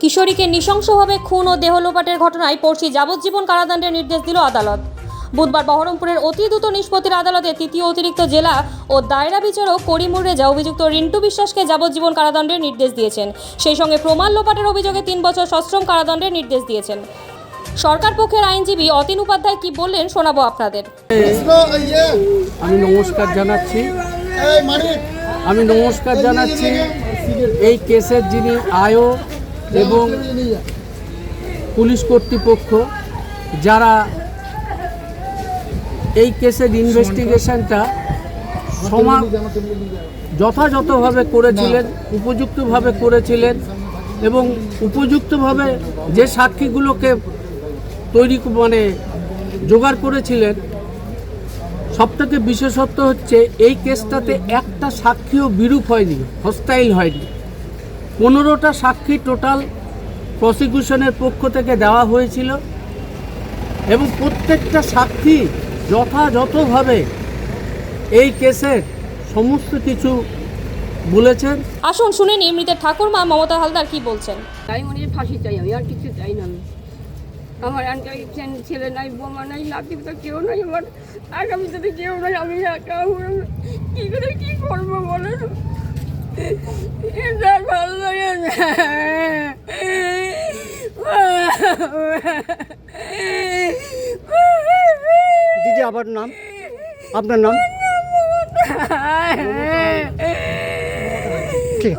কিশোরীকে নৃশংসভাবে খুন ও দেহলোপাটের ঘটনায় পড়শি যাবজ্জীবন কারাদণ্ডের নির্দেশ দিল আদালত। বুধবার বহরমপুরের অতি দ্রুত নিষ্পত্তির আদালতে তৃতীয় অতিরিক্ত জেলা ও দায়রা বিচারক করিমুর রেজা অভিযুক্ত রিন্টু বিশ্বাসকে যাবজ্জীবন কারাদণ্ডের নির্দেশ দিয়েছেন। সেই সঙ্গে প্রমাণ লোপাটের অভিযোগে তিন বছর সশ্রম কারাদণ্ডের নির্দেশ দিয়েছেন। সরকার পক্ষের আইনজীবী অতীন উপাধ্যায় কি বললেন শোনাবো আপনাদের। আমি নমস্কার জানাচ্ছি। আমি নমস্কার জানাচ্ছি। এই কেসের যিনি আয়ো এবং পুলিশ কর্তৃপক্ষ, যারা এই কেসের ইনভেস্টিগেশনটা সমা যথাযথভাবে করেছিলেন, উপযুক্তভাবে করেছিলেন এবং উপযুক্তভাবে যে সাক্ষীগুলোকে তৈরি মানে জোগাড় করেছিলেন সবথেকে বিশেষত্ব হচ্ছে এই কেসটাতে একটা সাক্ষীও বিরূপ হয়নি হস্টাইল হয়নি। পনেরোটা সাক্ষী টোটাল প্রসিকিউশনের পক্ষ থেকে দেওয়া হয়েছিল এবং প্রত্যেকটা সাক্ষী যথাযথভাবে এই কেসের সমস্ত কিছু বলেছেন। আসুন শুনে নিই মৃতের ঠাকুরমা মমতা হালদার কি বলছেন? তাই মনে ফাঁসি চাই আমি আর কিছু চাই না আমি। আমার আনকাই ছেলে নাই বোমা নাই নাতি তো কেউ নাই আমার। আগামী তো কেউ নাই আমি একা হয়ে কী করে কী করব বলেন এটা ভালো লাগে না দিদি আবার নাম আপনার নাম ঠিক